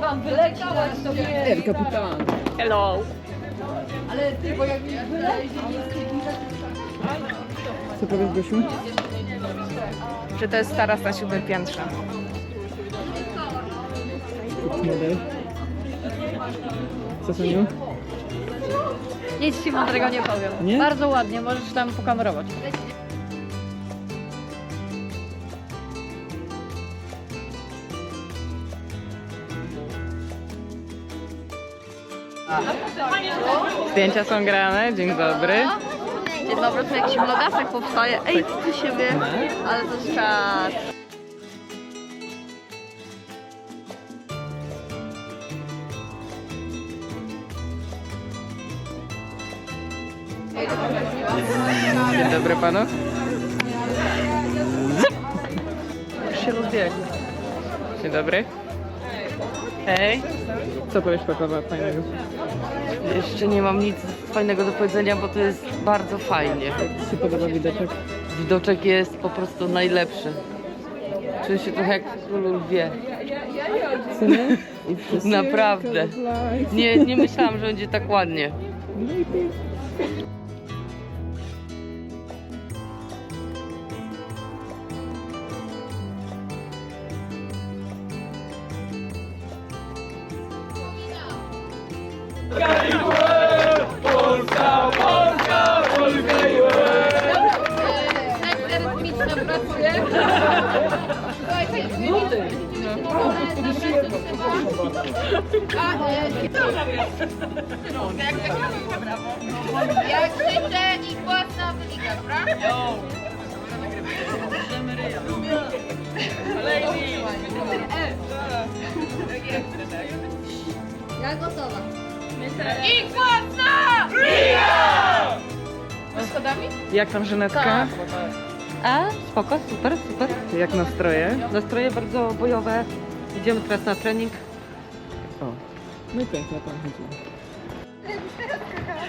Wam wyleciałaś to. El kapitan. Hello. Ale ty, bo jak mi Co powiesz, Gosiu? Że to jest stara na siódmym piętrze. Model. Co Soniu? Nic ci mądrego nie powiem. Nie? Bardzo ładnie, możesz tam pokamerować. Zdjęcia są grane, dzień dobry. Dzień dobry, tu jakiś vlogasek powstaje. Ej, ty siebie, ale to jest czas. Dobry panu. Już się rozbiegł. Dzień dobry. Hej. Co powiesz Pepa fajnego? Jeszcze nie mam nic fajnego do powiedzenia, bo to jest bardzo fajnie. Jak Ci się podoba widoczek? Widoczek jest po prostu najlepszy. Czuję się trochę jak w królu lwie. Naprawdę. Nie, nie myślałam, że będzie tak ładnie. Ja gotowa. I głośno! Jak tam Żenetka? A, spoko, super, super. Jak nastroje? Nastroje bardzo bojowe. Idziemy teraz na trening. O. No i piękna tam chodzi.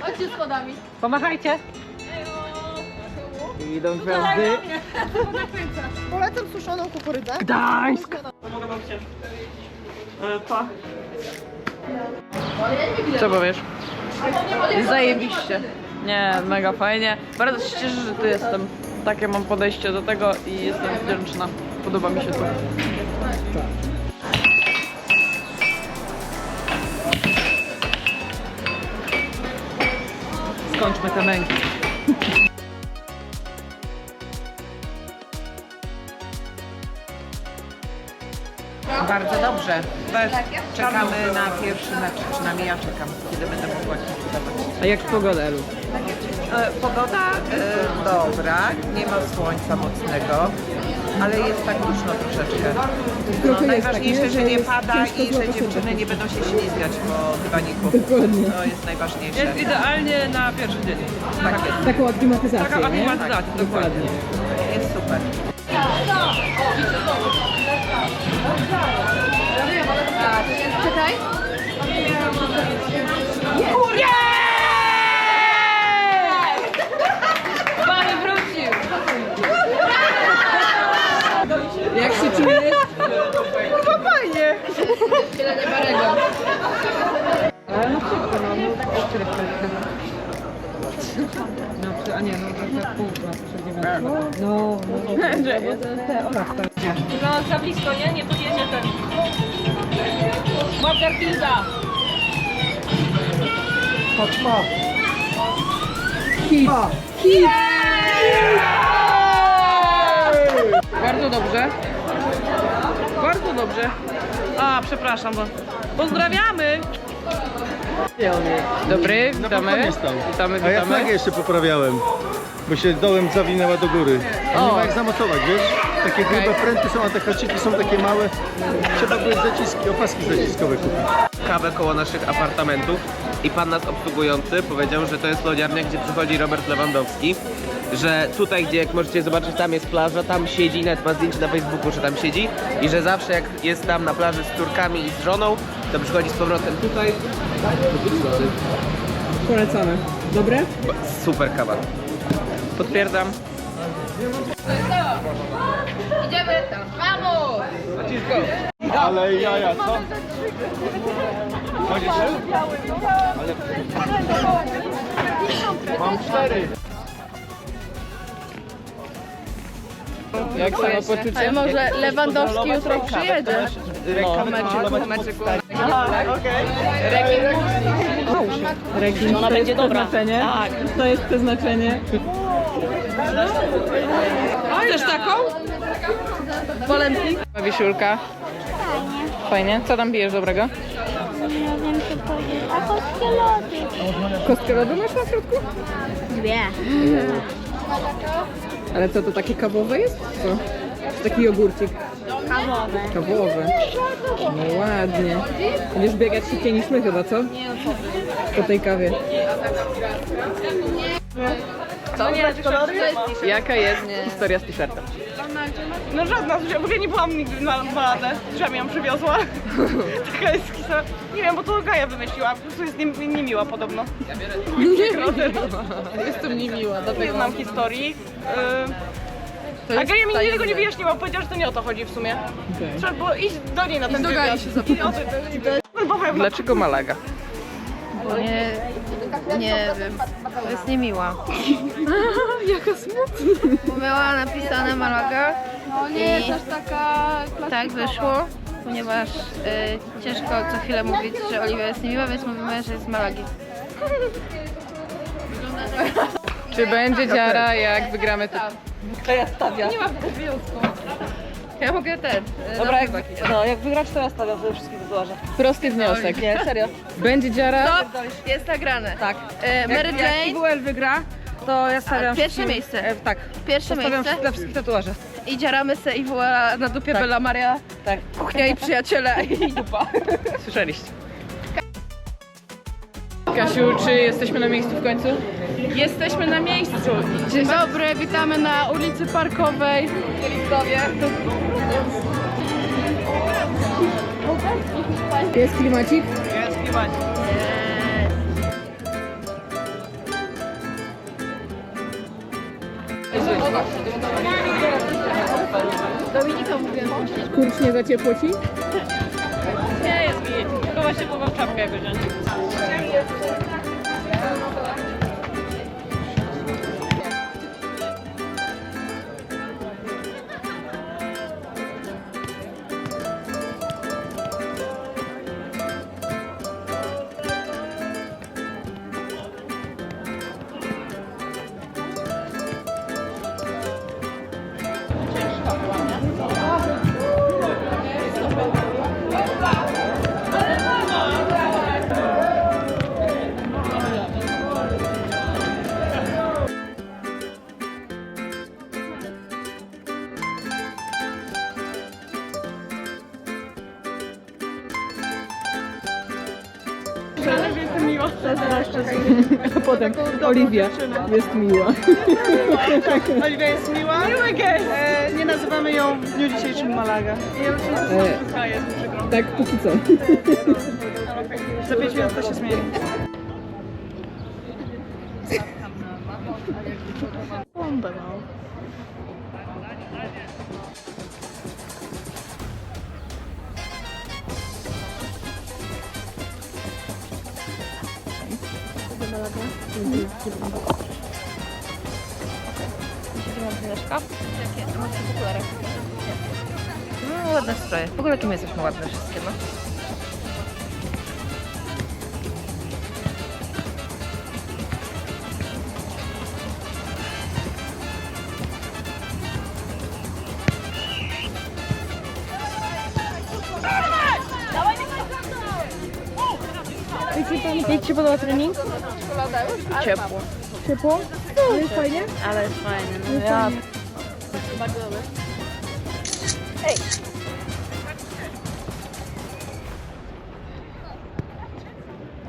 Chodźcie schodami. Pomachajcie. Idą gwiazdy. Polecam suszoną kukurydzę. Gdańsk! Co powiesz? Zajebiście. Nie, mega fajnie. Bardzo się cieszę, że tu jestem. Takie mam podejście do tego i jestem wdzięczna. Podoba mi się to. Skończmy te męki. Dobrze. Czekamy na pierwszy mecz, przynajmniej ja czekam, kiedy będę mogła kibicować. A jak pogoda, Elu? E, Pogoda e, dobra, nie ma słońca mocnego, ale jest tak duszno troszeczkę. No, Trochę jest tak, najważniejsze, nie? że Że nie jest pada ciężko i że dziewczyny nie będą się ślizgać po dywaniku. Dokładnie. To jest najważniejsze. Jest idealnie na pierwszy dzień. Tak jest. Taką aklimatyzację, Taka nie? aklimatyzacja, dokładnie. Jest a nie, no, to za pół, no, dziewiątą. No, no, no, te oraz te. No za blisko, nie? Nie podjedzie ten. Łap Garfielda. Bardzo dobrze. Bardzo dobrze. A, przepraszam, bo... Pozdrawiamy! Dobry, witamy. Witamy, A ja witamy. flagę jeszcze poprawiałem, bo się dołem zawinęła do góry. A nie O. ma jak zamocować, wiesz? Takie grube pręty są, a te haczyki są takie małe. Trzeba były zaciski, opaski zaciskowe kupić. kawę koło naszych apartamentów i pan nas obsługujący powiedział, że to jest lodziarnia, gdzie przychodzi Robert Lewandowski, że tutaj, gdzie jak możecie zobaczyć, tam jest plaża, tam siedzi, nawet ma zdjęcie na Facebooku, że tam siedzi i że zawsze jak jest tam na plaży z córkami i z żoną, to przychodzi z powrotem tutaj, Polecamy. Dobre? Super kawa. Potwierdzam. Idziemy tam. Vamos! Ale jaja, co? Mam cztery. Jak samopoczucie? Ale może Lewandowski jutro przyjedzie. Rekin. Ona będzie dobra. Przeznaczenie. Tak. To jest przeznaczenie. Chcesz taką? Polemki? Wisiulka. Fajnie. Co tam pijesz dobrego? A kostkę lody. Kostkę lodu masz na środku? Dwie. Ale co, to takie kawowe jest? Co? Czy taki jogurcik? Kawowe. Kawowe. No ładnie. Będziesz biegać szybciej niż my chyba, co? Po tej kawie. Jaka jest historia z t-shirtem? No żadna, bo ja nie byłam nigdy na baladę, że mi ją przywiozła. Taka jest historia. Nie wiem, bo to Gaja wymyśliła, po prostu jest nie, niemiła podobno. Jestem niemiła, Nie znam historii. Yy, a Gaja mi niczego nie wyjaśniła, powiedziała, że to nie o to chodzi w sumie. Trzeba było iść do niej na ten do Gai wywiad. się I o to- No bo pewno. Dlaczego Malaga? Nie, nie wiem. To jest niemiła. Jaka smutna. Miała napisane Malaga. No nie, też taka Tak wyszło, ponieważ y, ciężko co chwilę mówić, że Oliwia jest niemiła, więc mówimy, że jest z Malagi. Czy będzie dziara, jak wygramy tu? Ja mogę ten. Dobra, jak, no, jak wygrać, to ja stawiam sobie wszystkich tatuaże. Prosty wniosek. Nie, serio. Będzie dziara? Stop! Jest nagrane. Tak. E, Mary Jak, jak Jane, IWL wygra, to ja stawiam pierwsze wszystkim- miejsce. E, tak. pierwsze Stawiam miejsce dla wszystkich tatuaże. i dziaramy se i woła na dupie Tak. Bella Maria, Tak. kuchnia i przyjaciele i dupa. Słyszeliście. Kasiu, czy jesteśmy na miejscu w końcu? Jesteśmy na miejscu. Dzień dobry, witamy na ulicy Parkowej w Kielichowie. Jest klimacik? Dominika mówię. Kurcz nie za ciepło ci? 15번 czapkę wyciąć. Oliwia jest miła. Oliwia jest miła. Miły gest. E, nie nazywamy ją w dniu dzisiejszym Malaga. Ja że E, przykro. tak, póki co. Za pięć minut to się zmieni. Jakie? Macie No, ładne stroje. W ogóle jakie my jesteśmy ładne wszystkie, no. Jak Ci się podoba trening? Ciepło. Ciepło? No, jest fajnie? Ale jest fajne. No. Ja.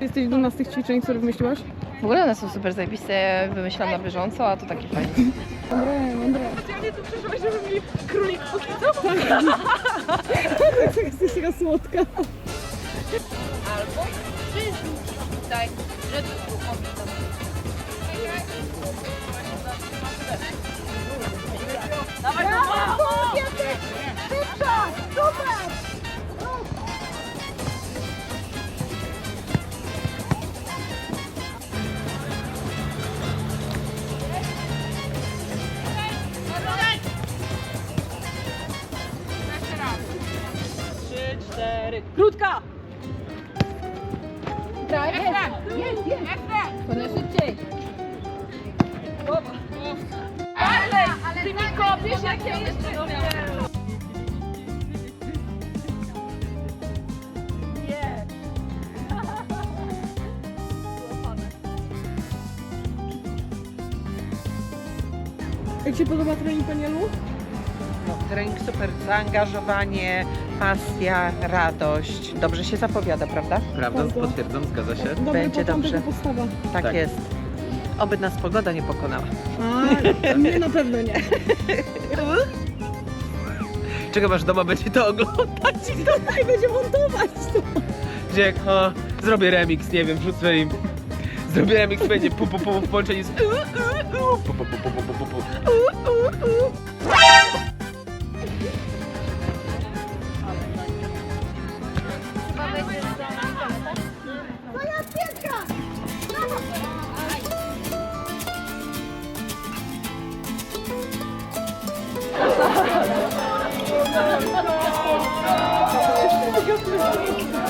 Jesteś dumna z tych ćwiczeń, które wymyśliłaś? W ogóle one są super zajebiste, wymyślam na bieżąco, a to takie fajne. Specjalnie tu przyszłaś, żeby mi królik pokicał? Jesteś taka słodka. 나발 podoba trening panielu? No, trening super, zaangażowanie, pasja, radość. Dobrze się zapowiada, prawda? Prawda? Bardzo. Potwierdzam, zgadza się. Dobry Będzie początek dobrze. i. Tak, Tak. jest. Oby nas pogoda nie pokonała. A, nie, na pewno nie. Czego aż doma będzie to oglądać? I będzie montować to. Gdzie jak o, zrobię remix, nie wiem, wrzucę im. Zrobię remix, będzie pu pu pu w połączeniu z.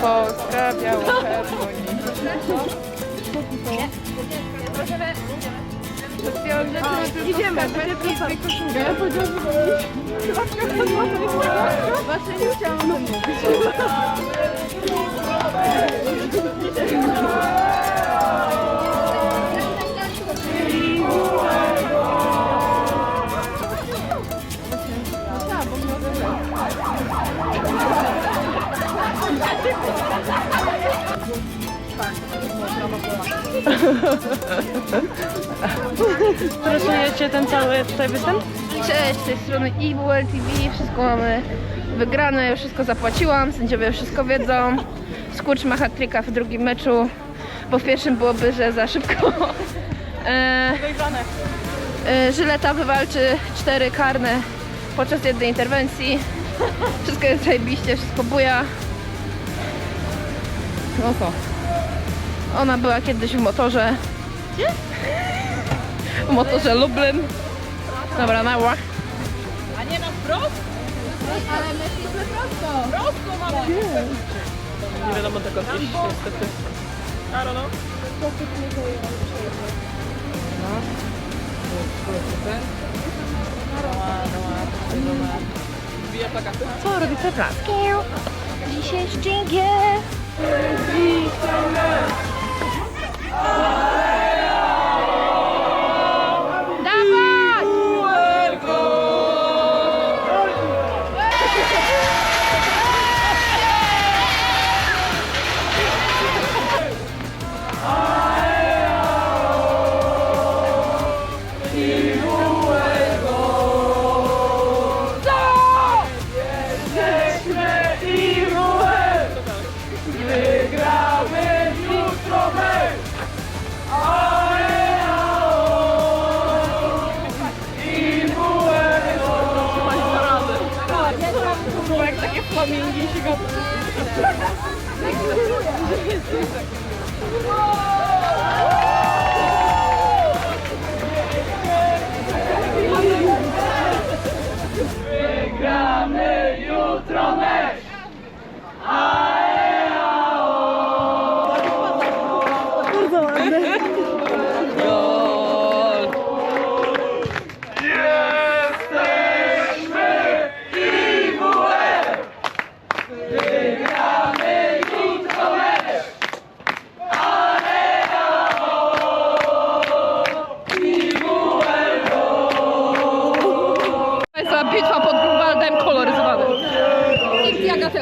Polska, biało-czerwoni. Idziemy, będzie pizza i koszulka. Ja powiedziałam, że Właśnie nie chciałam o tym mówić. Stresujecie ten cały tutaj występ? Cześć, z tej strony EWL TV, wszystko mamy wygrane, już wszystko zapłaciłam, sędziowie wszystko wiedzą. Skurcz ma hat w drugim meczu, bo w pierwszym byłoby, że za szybko. E, e, Żyleta wywalczy cztery karne podczas jednej interwencji. Wszystko jest zajebiście, wszystko buja. No to. Ona była kiedyś w motorze. Gdzie? W motorze Lublin. Dobra, na łach. Nie wiadomo tego iść niestety. I don't know. Co robi Petra? Dzisiaj szczęście. Oh. Państwa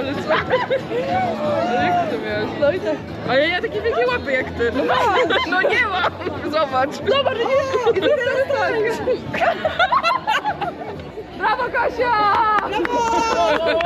ale co? Jak to miałeś? No i tak. Ale ja takie wielkie łapy jak ty. No, no nie mam! Zobacz. Zobacz, nie! I. Tak. Brawo Kasia! Brawo!